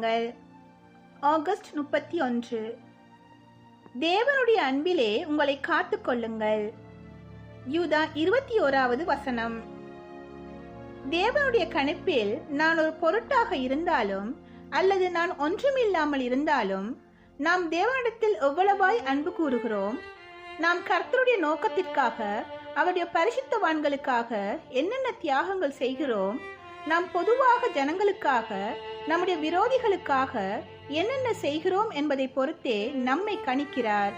கொள்ளுங்கள் ஆகஸ்ட் முப்பத்தி ஒன்று. தேவனுடைய அன்பிலே உங்களை காத்துக் கொள்ளுங்கள் யூதா இருபத்தி ஓராவது வசனம். தேவனுடைய கணிப்பில் நான் ஒரு பொருட்டாக இருந்தாலும் அல்லது நான் ஒன்றுமில்லாமல் இருந்தாலும் நாம் தேவனிடத்தில் எவ்வளவாய் அன்பு கூறுகிறோம் நாம் கர்த்தருடைய நோக்கத்திற்காக அவருடைய பரிசுத்தவான்களுக்காக என்னென்ன தியாகங்கள் செய்கிறோம் நாம் பொதுவாக ஜனங்களுக்காக நம்முடைய விரோதிகளுக்காக என்னென்ன செய்கிறோம் என்பதை பொறுத்தே நம்மை கணிக்கிறார்.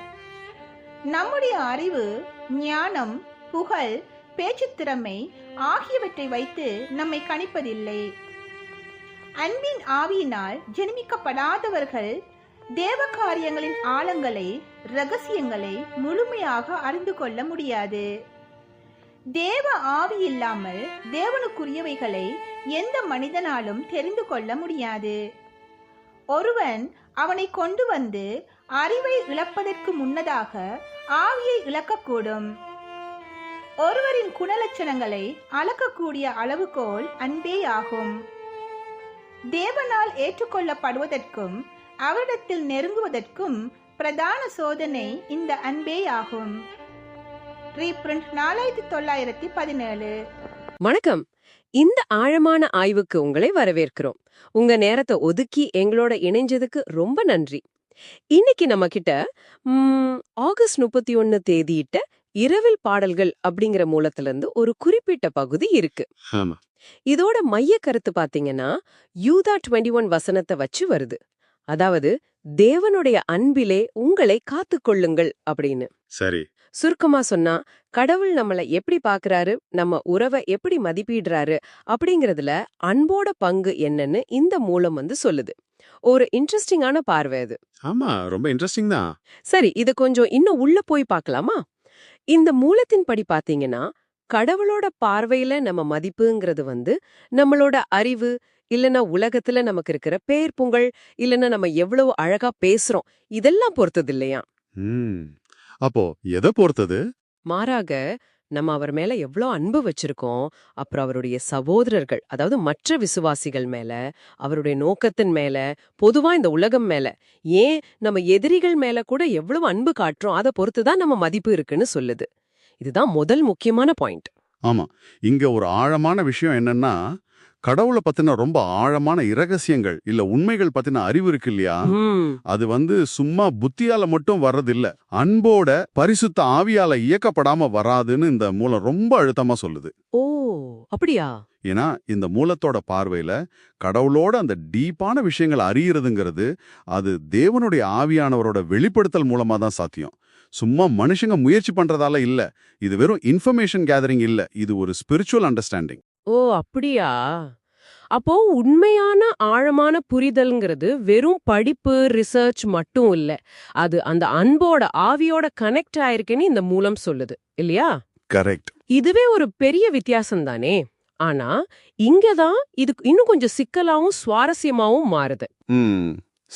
நம்முடைய அறிவு ஞானம் புகழ் பேச்சு திறமை ஆகியவற்றை வைத்து நம்மை கணிப்பதில்லை. அன்பின் ஆவியினால் ஜெனிமிக்கப்படாதவர்கள் தேவ காரியங்களின் ஆழங்களை ரகசியங்களை முழுமையாக அறிந்து கொள்ள முடியாது. தேவ ஆவி இல்லாமல் தேவனுக்குரியவைகளை எந்த மனிதனாலும் தெரிந்து கொள்ள முடியாது. ஒருவன் அவனை கொண்டு வந்து அறிவை இழப்பதற்கு முன்னதாக ஆவியை இழக்கக்கூடும். ஒருவரின் குணலட்சணங்களை அளக்கக்கூடிய அளவுகோல் அன்பேயாகும் தேவனால் ஏற்றுக்கொள்ளப்படுவதற்கும் அவரிடத்தில் நெருங்குவதற்கும் பிரதான சோதனை இந்த அன்பேயாகும் ரீப்ரிண்ட் நாலாயிரத்தி தொள்ளாயிரத்தி பதினேழு. வணக்கம். இந்த ஆழமான ஆய்வுக்கு உங்களை வரவேற்கிறோம். உங்க நேரத்தை ஒதுக்கி எங்களோட இணைஞ்சதுக்கு ரொம்ப நன்றி. இன்னைக்கு நம்ம கிட்ட ஆகஸ்ட் முப்பத்தி ஒன்னு தேதியிட்ட இரவில் பாடல்கள் அப்படிங்கிற மூலத்துல இருந்து ஒரு குறிப்பிட்ட பகுதி இருக்கு. இதோட மைய கருத்து பாத்தீங்கன்னா யூதா 21 ஒன் வசனத்தை வச்சு வருது. அதாவது தேவனுடைய அன்பிலே உங்களை காத்துக்கொள்ளுங்கள் அப்படின்னு. சரி. சுருக்கமா சொன்னா கடவுள் நம்மள எப்படி பாக்குறாரு நம்ம உறவை எப்படி மதிப்பிடுறாரு அப்படிங்கறதுல அன்போட பங்கு என்னன்னு இந்த மூலம் வந்து சொல்லுது. ஒரு இன்ட்ரெஸ்டிங்கான பார்வை அது. ஆமா ரொம்ப இன்ட்ரெஸ்டிங் தான். சரி இது கொஞ்சம் இன்னும் உள்ள போய் பார்க்கலாமா இந்த மூலத்தின் படி பாத்தீங்கன்னா கடவுளோட பார்வையில நம்ம மதிப்புங்கிறது வந்து நம்மளோட அறிவு இல்லனா உலகத்துல நமக்கு இருக்கிற பேர் புகழ் இல்லனா நம்ம எவ்வளவு அழகா பேசுறோம் இதெல்லாம் பொறுத்தது இல்லையா? அப்போ எதை பொறுத்தது? மாறாக நம்ம அவர் மேல எவ்ளோ அன்பு வச்சிருக்கோம் அப்புறம் அவருடைய சகோதரர்கள் அதாவது மற்ற விசுவாசிகள் மேல அவருடைய நோக்கத்தின் மேல பொதுவா இந்த உலகம் மேல ஏன் நம்ம எதிரிகள் மேல கூட எவ்வளவு அன்பு காட்டுறோம் அதை பொறுத்து தான் நம்ம மதிப்பு இருக்குன்னு சொல்லுது. இதுதான் முதல் முக்கியமான பாயிண்ட். ஆமா. இங்க ஒரு ஆழமான விஷயம் என்னன்னா கடவுளை பத்தின ரொம்ப ஆழமான இரகசியங்கள் இல்ல உண்மைகள் பத்தின அறிவு இருக்கு இல்லையா? அது வந்து சும்மா புத்தியால மட்டும் வர்றதில்ல. அன்போட பரிசுத்த ஆவியால இயக்கப்படாம வராதுன்னு இந்த மூலம் ரொம்ப அழுத்தமா சொல்லுது. ஓ அப்படியா? ஏன்னா இந்த மூலத்தோட பார்வையில கடவுளோட அந்த டீப்பான விஷயங்களை அறியறதுங்கிறது அது தேவனுடைய ஆவியானவரோட வெளிப்படுத்தல் மூலமா தான் சாத்தியம். சும்மா மனுஷங்க முயற்சி பண்றதால இல்ல. இது வெறும் இன்ஃபர்மேஷன் கேதரிங் இல்ல. இது ஒரு ஸ்பிரிச்சுவல் அண்டர்ஸ்டாண்டிங் ஓ அப்படியா? அப்போ உண்மையான ஆழமான புரிதல்ங்கிறது வெறும் படிப்பு ரிசர்ச் மட்டும் இல்ல. அது அந்த அன்போட ஆவியோட கனெக்ட் ஆயிருக்குன்னு இந்த மூலம் சொல்லுது இல்லையா? கரெக்ட் இதுவே ஒரு பெரிய வித்தியாசம் தானே. ஆனா இங்கதான் இது இன்னும் கொஞ்சம் சிக்கலாவும் சுவாரஸ்யமாவும் மாறுது.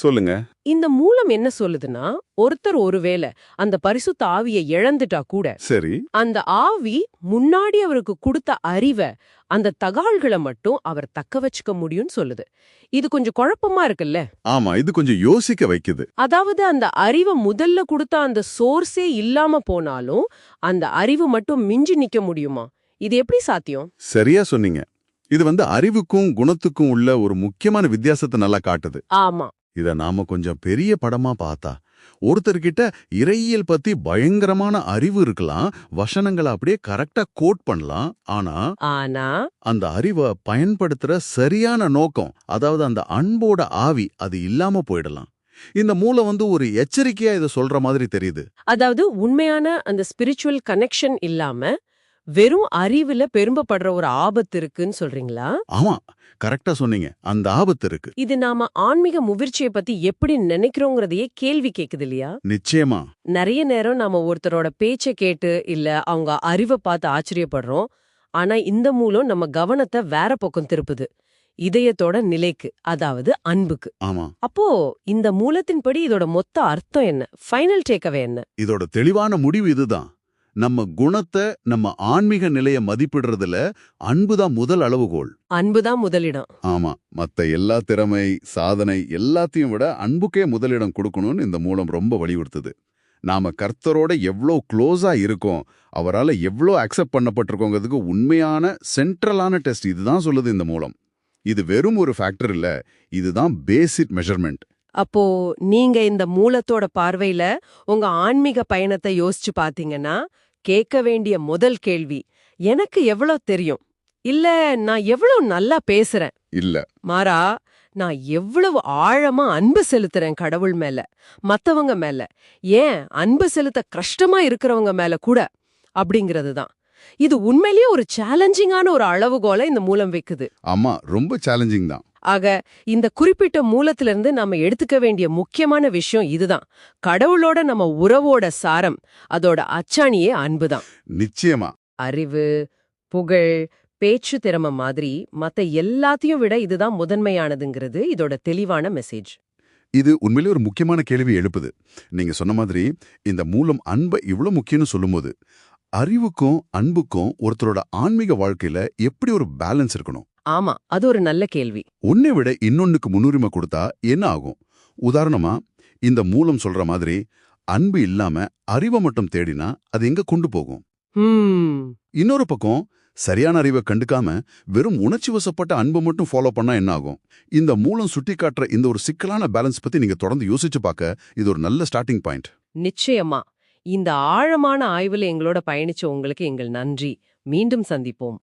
சொல்லுங்க. இந்த மூலம் என்ன சொல்லுதுன்னா ஒருத்தர் ஒருவேளை அந்த பரிசுத்த ஆவியை இழந்துட்டா கூட சரி. அந்த ஆவி முன்னாடி அவருக்கு கொடுத்த அறிவை அந்த தகாள்களை மட்டும் அவர் தக்க வச்சுக்க முடியும்னு சொல்லுது. இது கொஞ்சம் குழப்பமா இருக்குல்ல? ஆமா இது கொஞ்சம் யோசிக்க வைக்குது. அதாவது அந்த அறிவை முதல்ல கொடுத்த அந்த சோர்ஸே இல்லாம போனாலும் அந்த அறிவு மட்டும் மிஞ்சி நிக்க முடியுமா? இது எப்படி சாத்தியம்? சரியா சொன்னீங்க. இது வந்து அறிவுக்கும் குணத்துக்கும் உள்ள ஒரு முக்கியமான வித்தியாசத்தை நல்லா காட்டுது. ஆமா. இத நாம கொஞ்சம் பெரிய படமா பார்த்தா ஒருத்தர்கிட்ட இறையியல் பத்தி பயங்கரமான அறிவு இருக்கலாம் வசனங்களை அப்படியே கரெக்டா கோட் பண்ணலாம். ஆனா ஆனா அந்த அறிவை பயன்படுத்துற சரியான நோக்கம் அதாவது அந்த அன்போட ஆவி அது இல்லாம போயிடலாம். இந்த மூலம் வந்து ஒரு எச்சரிக்கையா இதை சொல்ற மாதிரி தெரியுது. அதாவது உண்மையான அந்த ஸ்பிரிச்சுவல் கனெக்ஷன் இல்லாம வெறும் அறிவுல பெரும்பப்படுற ஒரு ஆபத்து இருக்குன்னு சொல்றீங்களா? ஆமா கரெக்டா சொன்னீங்க. அந்த ஆபத்து இருக்கு. இது நாம ஆன்மீக முதிர்ச்சியை பத்தி எப்படி நினைக்கிறோங்கிறதையே கேள்வி கேக்குது இல்லையா? நிச்சயமா. நிறைய நேரம் நாம ஒருத்தரோட பேச்சை கேட்டு இல்ல அவங்க அறிவை பார்த்து ஆச்சரியப்படுறோம். ஆனா இந்த மூலம் நம்ம கவனத்தை வேற பக்கம் திருப்புது. இதயத்தோட நிலைக்கு அதாவது அன்புக்கு. ஆமா. அப்போ இந்த மூலத்தின்படி இதோட மொத்த அர்த்தம் என்ன? ஃபைனல் டேக்அவே என்ன? இதோட தெளிவான முடிவு இதுதான். நம்ம குணத்தை நம்ம ஆன்மீக நிலைய மதிப்பிடுறதுல அன்புதான் முதல் அளவுகோல். அன்புதான் முதலிடம். ஆமா. மத்த எல்லா திறமை சாதனை எல்லாத்தையும் விட அன்புக்கே முதலிடம் கொடுக்கணும்னு இந்த மூலம் ரொம்ப வலியுறுத்துது. நாம கர்த்தரோட எவ்வளோ க்ளோஸா இருக்கோம் அவரால எவ்வளோ அக்செப்ட் பண்ணப்பட்டிருக்கோங்கிறதுக்கு உண்மையான சென்ட்ரலான டெஸ்ட் இதுதான் சொல்லுது இந்த மூலம். இது வெறும் ஒரு ஃபேக்டர் இல்ல இதுதான் பேசிக் மெஷர்மெண்ட். அப்போ நீங்க இந்த மூலத்தோட பார்வையில உங்க ஆன்மீக பயணத்தை யோசிச்சு பாத்தீங்கன்னா கேட்க வேண்டிய முதல் கேள்வி எனக்கு எவ்வளவு தெரியும்? இல்ல நான் எவ்வளவு நல்லா பேசுறேன்? இல்ல. மாறா நான் எவ்வளவு ஆழமா அன்பு செலுத்துறேன் கடவுள் மேல மத்தவங்க மேல. ஏன் அன்பு செலுத்த கஷ்டமா இருக்கிறவங்க மேல கூட? அப்படிங்கிறது தான். இது உண்மையிலேயே ஒரு சேலஞ்சிங்கான ஒரு அளவுகோலை இந்த மூலம் வைக்குது. ஆமா ரொம்ப சேலஞ்சிங் தான். ஆக இந்த குறிப்பிட்ட மூலத்திலிருந்து நாம எடுத்துக்க வேண்டிய முக்கியமான விஷயம் இதுதான். கடவுளோட நம்ம உறவோட சாரம் அதோட அச்சாணியே அன்புதான். நிச்சயமா. அறிவு புகழ் பேச்சு திறமை மாதிரி மத்த எல்லாத்தையும் விட இதுதான் முதன்மையானதுங்கிறது இதோட தெளிவான மெசேஜ் இது உண்மையிலே ஒரு முக்கியமான கேள்வி எழுப்புது. நீங்க சொன்ன மாதிரி இந்த மூலம் அன்பை இவ்வளவு முக்கியம்னு சொல்லும்போது அறிவுக்கும் அன்புக்கும் ஒருத்தரோட ஆன்மீக வாழ்க்கையில எப்படி ஒரு பேலன்ஸ் இருக்கணும்? ஆமா அது ஒரு நல்ல கேள்வி. ஒன்னை விட இன்னொன்னுக்கு முன்னுரிமை கொடுத்தா என்ன ஆகும்? உதாரணமா இந்த மூலம் சொல்ற மாதிரி அன்பு இல்லாம அறிவை மட்டும் தேடினா அது எங்க கொண்டு போகும்? இன்னொரு பக்கம் சரியான அறிவை கண்டுக்காம வெறும் உணர்ச்சி வசப்பட்ட அன்பை மட்டும் ஃபாலோ பண்ணா என்ன ஆகும்? இந்த மூலம் சுட்டி காட்டுற இந்த ஒரு சிக்கலான பேலன்ஸ் பத்தி நீங்க தொடர்ந்து யோசிச்சு பார்க்க இது ஒரு நல்ல ஸ்டார்டிங் பாயிண்ட் நிச்சயமா. இந்த ஆழமான ஆய்வுல எங்களோட பயணிச்ச உங்களுக்கு எங்கள் நன்றி. மீண்டும் சந்திப்போம்.